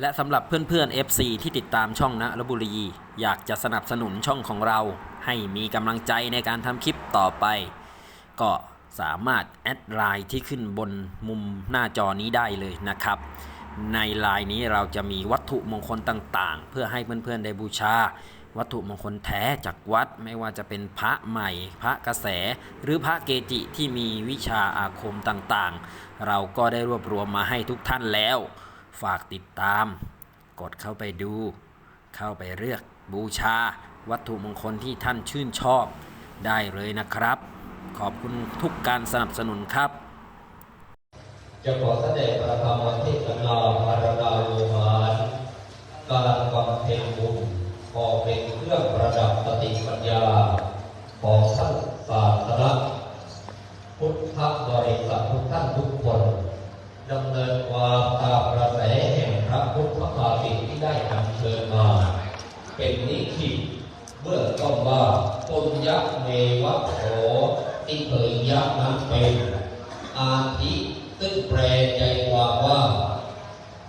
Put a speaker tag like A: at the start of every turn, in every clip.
A: และสำหรับเพื่อนๆ FC ที่ติดตามช่องนะลบุรี อยากจะสนับสนุนช่องของเรา ให้มีกำลังใจในการทำคลิปต่อไป ก็สามารถแอดไลน์ที่ขึ้นบนมุมหน้าจอนี้ได้เลยนะครับ ในไลน์นี้เราจะมีวัตถุมงคลต่างๆ เพื่อให้เพื่อนๆ ได้บูชา วัตถุมงคลแท้จากวัดไม่ว่าจะเป็นพระใหม่ พระกระแส หรือพระเกจิที่มีวิชาอาคมต่างๆ เราก็ได้รวบรวมมาให้ทุกท่านแล้ว ฝากติดตาม กดเข้าไปดู เข้าไปเลือกบูชา วัตถุมงคลที่ท่านชื่นชอบได้เลยนะครับ ขอบคุณทุกการสนับสนุนครับ
B: จะขอแสดงประธรรมเทศนาพารดาโลมานการบำเพ็ญบุญขอเป็นเครื่องประดับสติปัญญา ของท่านศาสนาพุทธบริษัททุกท่านทุกคน ดำเนินความตามกระแสแห่งพระพุทธภาษิตที่ได้นำเชิญมา เป็นนิธิเมื่อต้นว่าปุญญเมวะโสที่เคยยะนั้นเป็นอาทิซึ่งแปลใจความว่า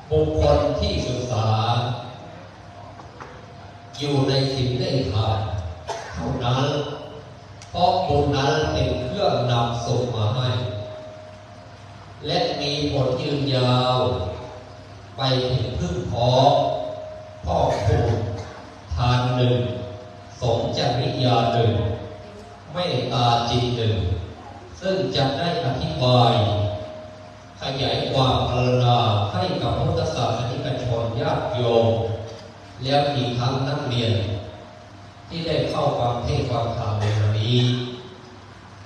B: บุคคลที่ศึกษา อยู่ในสิ่งได้ทานเท่านั้นเพราะบุญนั้นเป็นเครื่องนำสุขมาให้ และมีผลยืนยาว ไปถึงพึ่งพอพ่อคุณทานหนึ่ง สมจริยาหนึ่งไม่ตาจิตหนึ่ง ซึ่งจะได้อธิบาย ขยายความพรรณาให้กับพุทธศาสนิกชนญาติโยม แล้วอีกทั้งนักเรียน ที่ได้เข้าความเทศความธรรมในวันนี้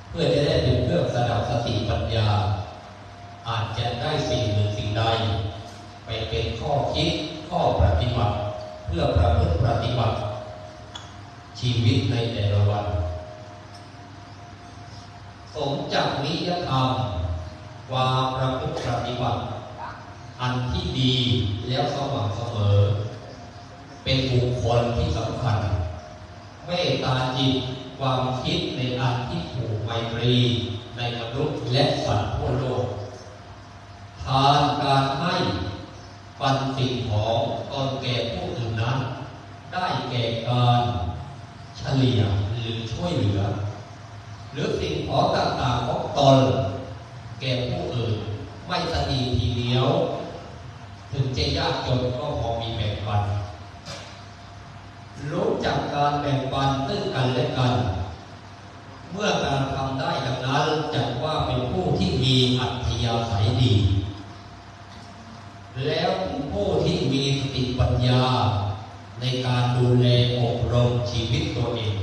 B: เพื่อจะได้เป็นเครื่องสดับสติปัญญา อาจจะได้สิ่งหนึ่งสิ่งใด ไปเป็นข้อคิดข้อปฏิบัติ เพื่อประพฤติปฏิบัติ ชีวิตในแต่ละวันสมจากนิยธรรมวาประพฤติปฏิบัติ อันที่ดีแล้วสม่ำเสมอ เป็นบุคคลที่สำคัญเมตตาจิตความคิดในอันที่ผูกไมตรีในมนุษย์และสัตว์ทั่วโลก ทานการให้ปันสิ่งของตนแก่ผู้อื่นนั้นได้แก่การเฉลี่ยหรือช่วยเหลือ หรือสิ่งของต่างๆของตนแก่ผู้อื่นไม่สนีทีเดียว ถึงจะยากจนก็พอมีแบ่งปัน รู้จักการแบ่งปันซึ่งกันและกัน เมื่อการทำได้ดังนั้นจัดว่าเป็นผู้ที่มีอัธยาศัยดี แล้วผู้ที่มีสติปัญญา ในการดูแลอบรมชีวิตตัวเอง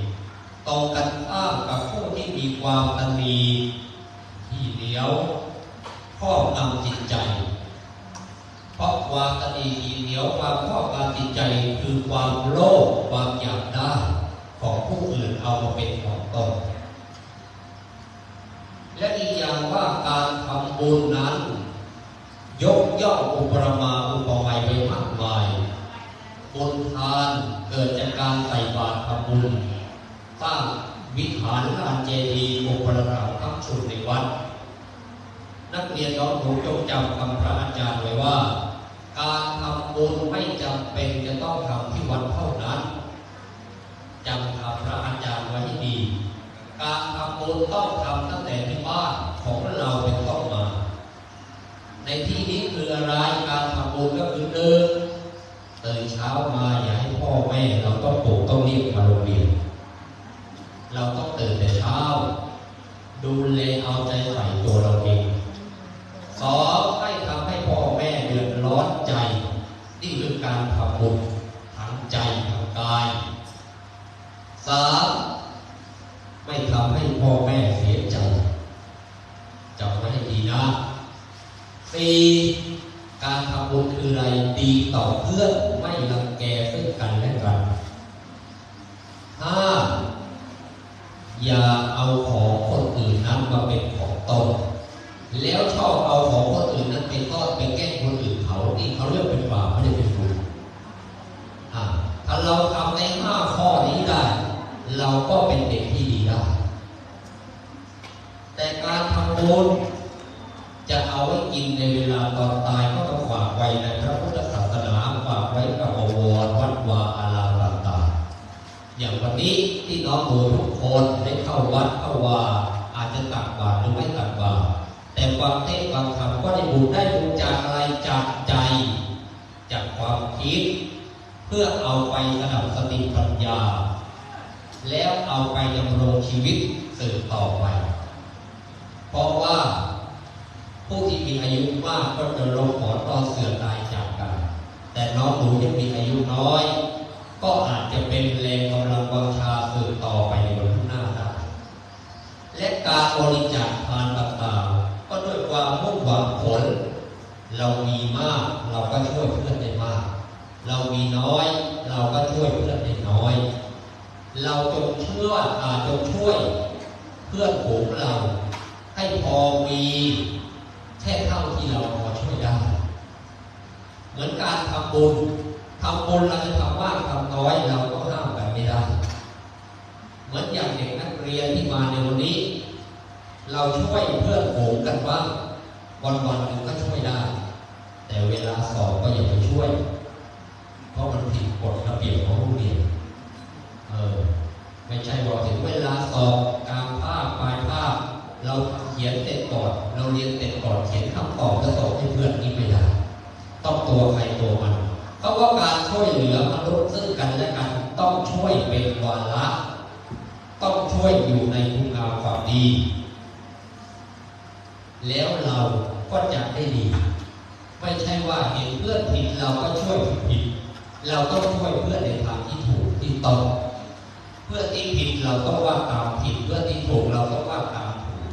B: ตรงกันข้ามกับผู้ที่มีความตันมีที่เหนียวครอบงำจิตใจ เพราะความตันมีที่เหนียวความครอบงำจิตใจคือความโลภความอยากได้ของผู้อื่นเอามาเป็นของตนและอีกอย่างว่าการทำบุญนั้น ยกย่องอุปมาอุปไมยไปมากมายบุญทานเกิดจากการใส่บาตรทำบุญสร้างวิหารลานเจดีย์องค์ประดับทั้งชุดในวัด นักเรียนน้องหนูจงจำคำพระอาจารย์ไว้ว่า การทำบุญไม่จำเป็นจะต้องทำที่วัดเท่านั้นจำคำพระอาจารย์ไว้ให้ดี การทำบุญต้องทำตั้งแต่ที่บ้านของเราเป็นต้นมา ในที่นี้คืออะไรการทำบุญก็คือหนึ่งตื่นเช้ามาอย่าให้พ่อแม่เราต้องปลุกต้องรีบมาโรงเรียน เราต้องตื่นแต่เช้า ดูแลเอาใจใส่ตัวเราเองสองไม่ทำให้พ่อแม่เดือดร้อนใจ นี่คือการทำบุญทั้งใจทั้งกายสามไม่ทำให้พ่อแม่เสียใจจำไว้ให้ดีนะ สี่การทำบุญคืออะไรดีต่อเพื่อนไม่รังแกซึ่งกันและกันห้าอย่าเอาของคนอื่นนั้นมาเป็นของตน แล้วชอบเอาของคนอื่นนั้นเป็นต้อนไปแกล้งคนอื่นเขานี่เขาเรียกเป็นบาปไม่ได้เป็นบุญถ้าเราทำในห้าข้อนี้ได้ เราก็เป็นเด็กที่ดีได้แต่การทำบุญ น้องหนูทุกคนได้เข้าวัดเข้าวาอาจจะตักบาตรหรือไม่ตักบาตรแต่ความเทศความธรรมก็ได้บุญได้บุญจากอะไรจากใจ จากความคิด เพื่อเอาไปสนับสติปัญญา แล้วเอาไปดำรงชีวิตสืบต่อไป เพราะว่าผู้ที่มีอายุมากก็จะลงหมอนตอนเสื่อมตายจากกัน แต่น้องหนูยังมีอายุน้อย ก็อาจจะเป็นแรงกำลังวังชาสืบต่อไปในวันข้างหน้าได้และการบริจาคทานต่างๆก็ด้วยความมุ่งหวังผล เรามีมากเราก็ช่วยเพื่อนได้มาก เรามีน้อย เราก็ช่วยเพื่อนได้น้อย เราจงเชื่ออาจจะช่วยเพื่อนฝูงเรา ให้พอมีแค่เท่าที่เราพอช่วยได้ เหมือนการทำบุญ ทำบุญเราจะทำมากทำน้อยเราก็ห้ามกันไม่ได้ เหมือนอย่างเด็กนักเรียนที่มาในวันนี้ เราช่วยเพื่อนฝูงกันบ้างวันวันๆหนึ่งก็ช่วยได้ แต่เวลาสอบก็อย่าไปช่วย เพราะมันผิดกฎระเบียบของโรงเรียนเออไม่ใช่บอกถึงเวลาสอบกลางภาคปลายภาคเราเขียนเสร็จก่อน เราเรียนเสร็จก่อนเขียนคำตอบจะสอบให้เพื่อนนี่ไม่ได้ต้องตัวใครตัวมัน เพราว่าการช่วยเหลือมนุษย์ซึ่งกันและกันต้องช่วยเป็นวาระต้องช่วยอยู่ในคุณงามความดี แล้วเราก็จะได้ดี ไม่ใช่ว่าเห็นเพื่อนผิดเราก็ช่วยผิด เราต้องช่วยเพื่อนในทางที่ถูกที่ต้องเพื่อนที่ผิดเราก็ว่าตามผิดเพื่อนที่ถูกเราก็ว่าตามถูก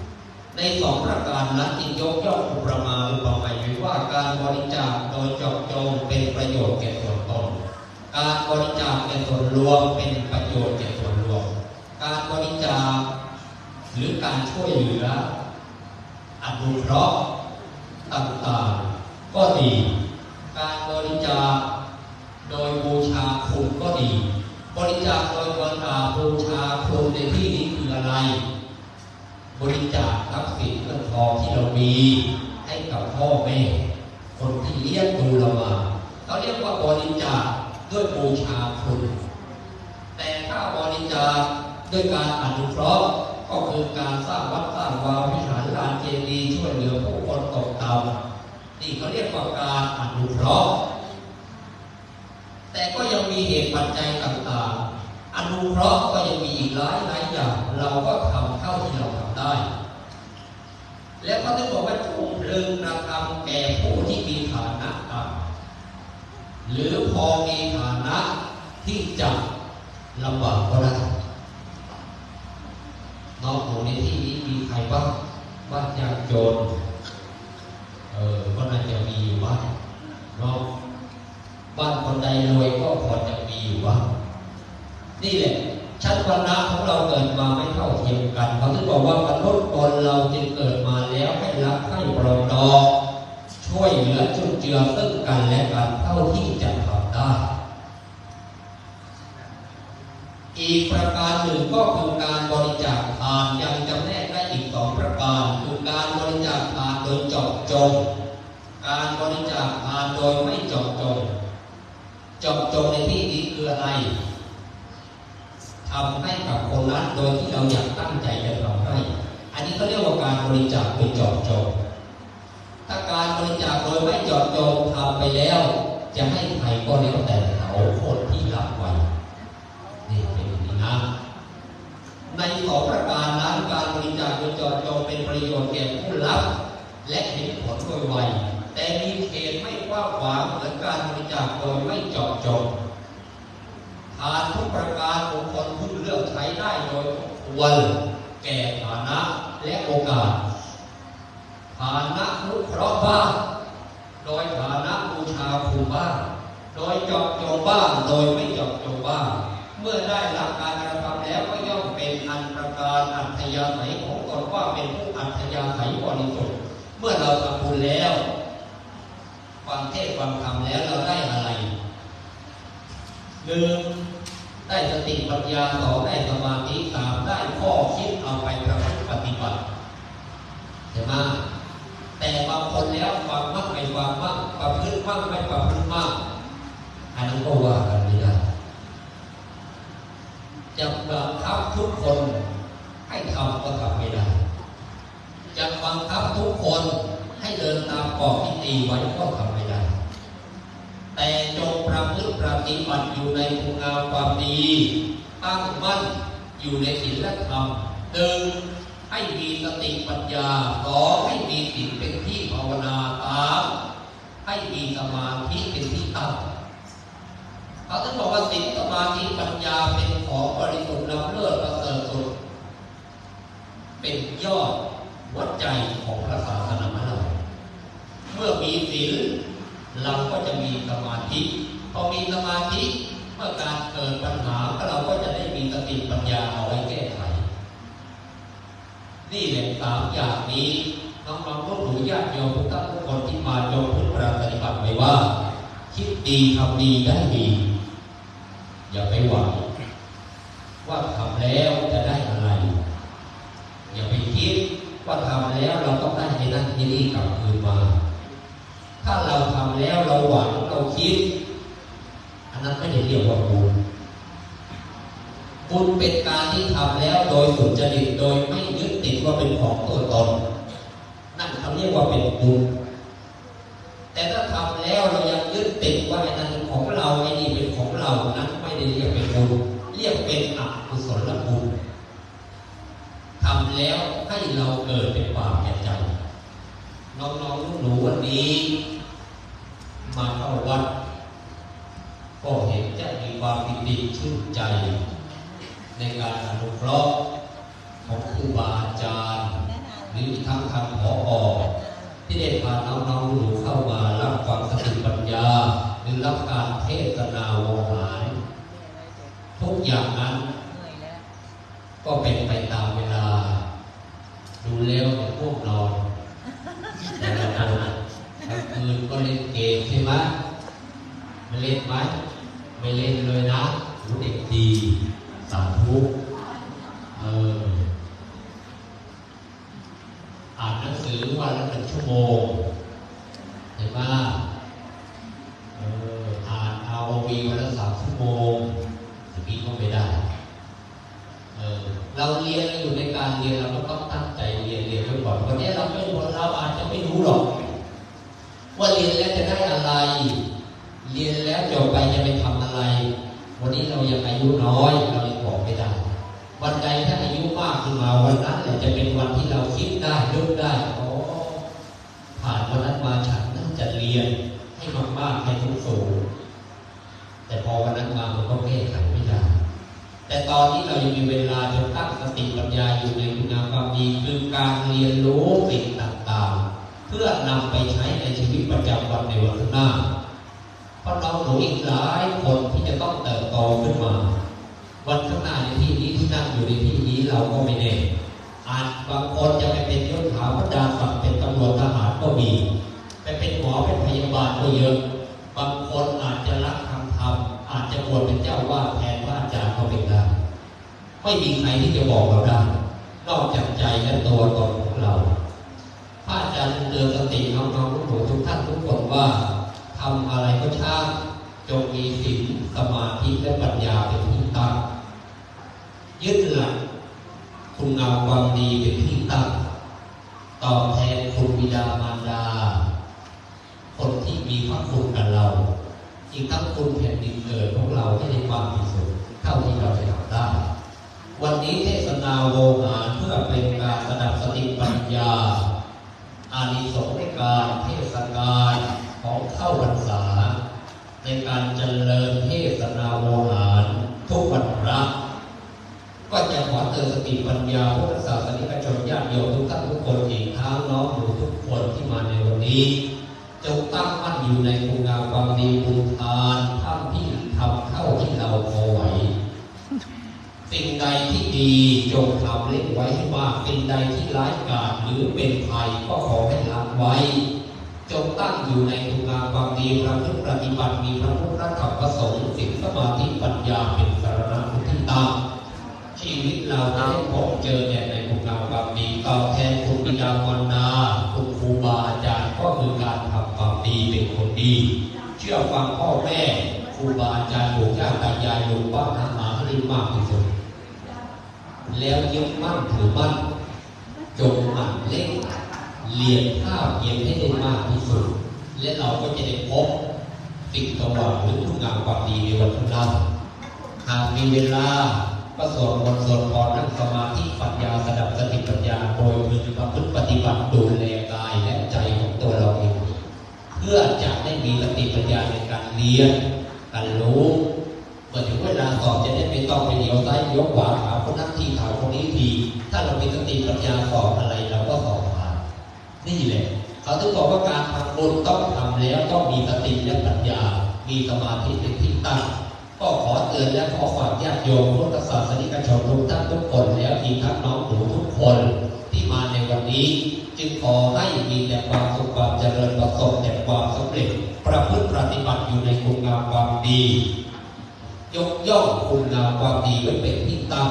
B: ในสองประการนั้นจึงยกย่องอุปมาอุปไมยไว้ว่าการบริจาคโดยเจาะจงเป็นประโยชน์แก่ส่วนตน การบริจาคแก่ส่วนรวมเป็นประโยชน์แก่ส่วนรวม การบริจาคหรือการช่วยเหลืออนุเคราะห์ต่างๆก็ดี การบริจาคโดยบูชาคุณก็ดี บริจาคโดยวันอาบูชาคุณในที่นี้คืออะไร บริจาคทรัพย์สินเงินทองที่เรามีให้กับพ่อแม่คนที่เลี้ยงดูเรามาเขาเรียกว่าบริจาคด้วยบูชาคุณ แต่ถ้าบริจาคด้วยการอนุเคราะห์ก็คือการสร้างวัดสร้างวาวิหารลานเจดีย์ช่วยเหลือผู้คนตกต่ำนี่เขาเรียกว่าการอนุเคราะห์แต่ก็ยังมีเหตุปัจจัยต่าง อนุเคราะห์ก็ยังมีอีกหลายหลายอย่างเราก็ทำเท่าที่เราทำได้ แล้วก็ได้บอกว่าจงเริงกระทำแก่ผู้ที่มีฐานะต่ำหรือพอมีฐานะที่จะลำบากก็ได้นอกจากในที่นี้มีใครบ้างบ้านยากจนเออก็น่าจะมีอยู่บ้างเนาะบ้านคนใดรวยก็พอจะมีอยู่บ้าง นี่แหละชั้นวรรณะของเราเกิดมาไม่เท่าเทียมกันเขาถึงบอกว่ามนุษย์คนเราจึงเกิดมาแล้วให้รักให้ปรองดองช่วยเหลือจุนเจือซึ่งกันและกันเท่าที่จะทำได้อีกประการหนึ่งก็คือการบริจาคทานยังจำแนกได้อีกสองประการคือการบริจาคทานโดยเจาะจง การบริจาคทานโดยไม่เจาะจงเจาะจงในที่นี้คืออะไร ทำให้กับคนนั้นโดยที่เราอยากตั้งใจจะทำให้ อันนี้เขาเรียกว่าการบริจาคโดยจาะจงถ้าการบริจาคโดยไม่จาะจงทำไปแล้ว จะให้ใครก็แล้วแต่เขาคนที่รับไว้นี่เป็นอย่างนี้นะในสองประการนั้นการบริจาคโดยจาะจงเป็นประโยชน์แก่ผู้รับ และเห็นผลโดยไวแต่มีเขตไม่กว้างขวางเหมือนการบริจาคโดยไม่จาะจง ทุกประการของคนผู้เลือกใช้ได้โดยควรแก่ฐานะและโอกาสฐานะนุเคราะห์บ้างโดยฐานะบูชาครูบ้างโดยจาะจงบ้างโดยไม่จาะจงบ้างเมื่อได้รับการกระทำแล้วก็ย่อมเป็นอันประการอัธยาศัยของตนว่าเป็นผู้อัธยาศัยบริสุทธิ์เมื่อเราทำบุญแล้วฟังเทศน์ฟังธรรมแล้วเราได้อะไรหนึ่ง ได้สติปัญญาสองได้สมาธิสามได้ข้อคิดเอาไปประพฤติปฏิบัติเห็นไหมแต่บางคนแล้วฟังมมากไม่ฟังมากประพฤติมากไม่ประพฤติมากอันนั้นก็ว่ากันไม่ได้จะบังคับทุกคนให้ทำก็ทำไม่ได้จะบังคับทุกคนให้เดินตามกรอบที่ตีไว้ก็ทำไม่ ฏิบัติอยู่ในคุณงามความดีตั้งมั่นอยู่ในศีลธรรมหนึ่งให้มีสติปัญญาสองให้มีศีลเป็นที่ภาวนาสามให้มีสมาธิเป็นที่ตั้งเขาถึงบอกว่าศีลสมาธิปัญญาเป็นของบริสุทธิ์ล้ำเลิศประเสริฐสุดเป็นยอดวัดใจของพระศาสนาเราเมื่อมีศีลเราก็จะมีสมาธิ พอมีสมาธิเมื่อการเกิดปัญหาเราก็จะได้มีสติปัญญาเอาไว้แก้ไขนี่แหละสามอย่างนี้น้องๆลูกหนูญาติโยมทุกท่านทุกคนที่มาโยมพุทธปฏิบัติไว้ว่า คิดดีทำดีได้ดี อย่าไปหวังว่าทำแล้วจะได้อะไร อย่าไปคิดว่าทำแล้วเราต้องได้ในนั่นที่นี่กลับคืนมา ถ้าเราทำแล้วเราหวังเราคิด นั้นไม่ได้เรียกว่าบุญบุญเป็นการที่ทำแล้วโดยสุจริตโดยไม่ยึดติดว่าเป็นของตัวตนนั่นเขาเรียกว่าเป็นบุญแต่ถ้าทำแล้วเรายังยึดติดว่าไอ้นั่นเป็นของเราไอ้นี่เป็นของเรานั้นไม่ได้เรียกเป็นบุญเรียกเป็นอกุศลบุญทำแล้วให้เราเกิดเป็นบาปแก่ใจน้องๆหนูวันนี้ มาเข้าวัด ก็เห็นจะมีความปิติ ชื่นใจ ในการอนุเคราะห์ของครูบาอาจารย์หรือทั้งทางผออที่ได้พาน้องๆหนูเข้ามารับฟังสติปัญญา หรือรับการเทศนาวหารทุกอย่างนั้น ก็เป็นไปตามเวลา ดูแล้วเนี่พวกนอนแต่ละคนกลางคืนก็เล่นเกมใช่ไหมไม่เล่นไหมไม่เล่นเลยนะหนูเด็กดีสาธุเอออ่านหนังสือวันละหนึ่งชั่วโมงเห็นไหมเอออ่านเอาวีวันละสามชั่วโมงถึงนี้ก็ไม่ได้ เออ เราเรียนอยู่ในการเรียนเราก็ต้องตั้งใจเรียนเรียนไว้ก่อนวันนี้เราไม่รู้เราอาจจะไม่รู้หรอก ว่าเรียนแล้วจะได้อะไร เรียนแล้วจบไปจะไปทำอะไร วันนี้เรายังอายุน้อยเรายังบอกไม่ได้ วันใดถ้าอายุมากขึ้นมาวันนั้นแหละจะเป็นวันที่เราคิดได้นึกได้อ๋อผ่านวันนั้นมาฉันน่าจะเรียนให้มากๆให้สูงแต่พอวันนั้นมามันก็แก้ไข แต่ตอนนี้เรายังมีเวลาจะตั้งสติปัญญาอยู่ในคุณงามความดีคือการเรียนรู้สิ่งต่างๆ เพื่อนำไปใช้ในชีวิตประจำวันในวันข้างหน้าเพราะเราหนูอีกหลายคนที่จะต้องเติบโตขึ้นมา วันข้างหน้าในที่นี้ที่นั่งอยู่ในที่นี้เราก็ไม่แน่อาจบางคนจะไปเป็นยศถาบรรดาศักดิ์เป็นตำรวจทหารก็มีไปเป็นหมอเป็นพยาบาลก็เยอะ บางคนอาจจะรักทางธรรมอาจจะบวชเป็นเจ้าวาด ไม่มีใครที่จะบอกเราได้นอกจากใจและตัวตนของเราพระอาจารย์เตือนสติน้องๆทุกคนทุกท่านทุกคนว่าทำอะไรก็ช่างจงมีศีลสมาธิและปัญญาเป็นที่ตั้งยึดหลักคุณงามความดีเป็นที่ตั้งตอบแทนคุณบิดามารดา คนที่มีพระคุณกับเรา อีกทั้งคุณแผ่นดินเกิดของเราให้ได้ความที่สุดเท่าที่เราจะทำได้ วั นี้เทศนาโวหารเพื่อเป็นการสดับสติปัญญา อานิสงส์ในการเทศกาลของเข้าพรรษา ในการเจริญเทศนาโวหารทุกวันพระก็จะขอเตือนสติปัญญาพุทธศาสนิกชนญาติโยมทุกท่านทุกคนอีกทั้งน้องหนูทุกคนที่มาในวันนี้จงตั้งมั่นอยู่ในคุณงามความดีบุญทานทำที่ทำเท่าที่เราพอไหว สิ่ง ใดที่ดีจงทำเล่นไว้ให้มากสิ่งใดที่ร้ายกาจหรือเป็นภัยก็ขอให้ละไว้ จงตั้งอยู่ในคุณงามความดีประพฤติปฏิบัติมีพระพุทธธรรมพระสงฆ์สิ่งสมาธิปัญญาเป็นสารณะที่ตั้งชีวิตเราจะได้พบเจอแต่ในคุณงามความดีตอบแทนคุณบิดามารดาคุณครูบาอาจารย์ก็คือการทำความดีเป็นคนดี เชื่อฟังพ่อแม่ครูบาอาจารย์ปู่ย่าตายายลุงป้าน้าอาให้มากที่สุด แล้วยึดมั่นถือมั่นจงหมั่นเล่งเรียนภาพเพียนให้ได้มากที่สุด และเราก็จะได้พบสิ่งสว่างหรือคุณงามความดีในวันข้างหน้าหากมีเวลาก็สวดมนต์สวดพรนั่งสมาธิปัญญาสดับสติปัญญาโดยพึงประพฤติปฏิบัติดูแลกายและใจของตัวเราเองเพื่อจะได้มีสติปัญญาในการเรียนการรู้เมื่อถึงเวลาสอบจะได้ไม่ต้องไปเดียวซ้ายยกขวาถามคนนั้น ทีถามคนนี้ทีถ้าเรามีสติปัญญาสอบอะไรเราก็สอบผ่านนี่แหละเขาถึงบอกว่าการทำบุญต้องทำแล้วต้องมีสติและปัญญา มีสมาธิเป็นที่ตั้งก็ขอเตือนและขอฝากญาติโยมพุทธศาสนิกชนทุกท่านทุกคนแล้วอีกทั้งน้องหนูทุกคนที่มาในวันนี้ จึงขอให้มีแต่ความสุขความเจริญประสบแต่ความสำเร็จ ประพฤติปฏิบัติอยู่ในคุณงามความดี ยกย่องคุณงามความดีไว้เป็นที่ตั้ง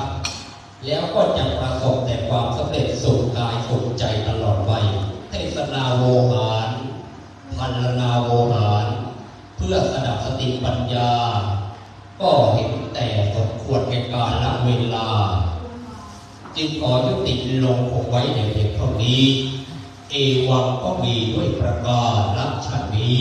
B: แล้วก็จะประสบแต่ความสำเร็จสุขกายสุขใจตลอดไปเทศนาโวหารพันนาโวหาร เพื่อสดับสติปัญญา ก็เห็นแต่สมควรแก่การละเวลา จึงขอยุติลงคงไว้ในเพียงเท่านี้ เอวังก็มีด้วยประกาศลักษณี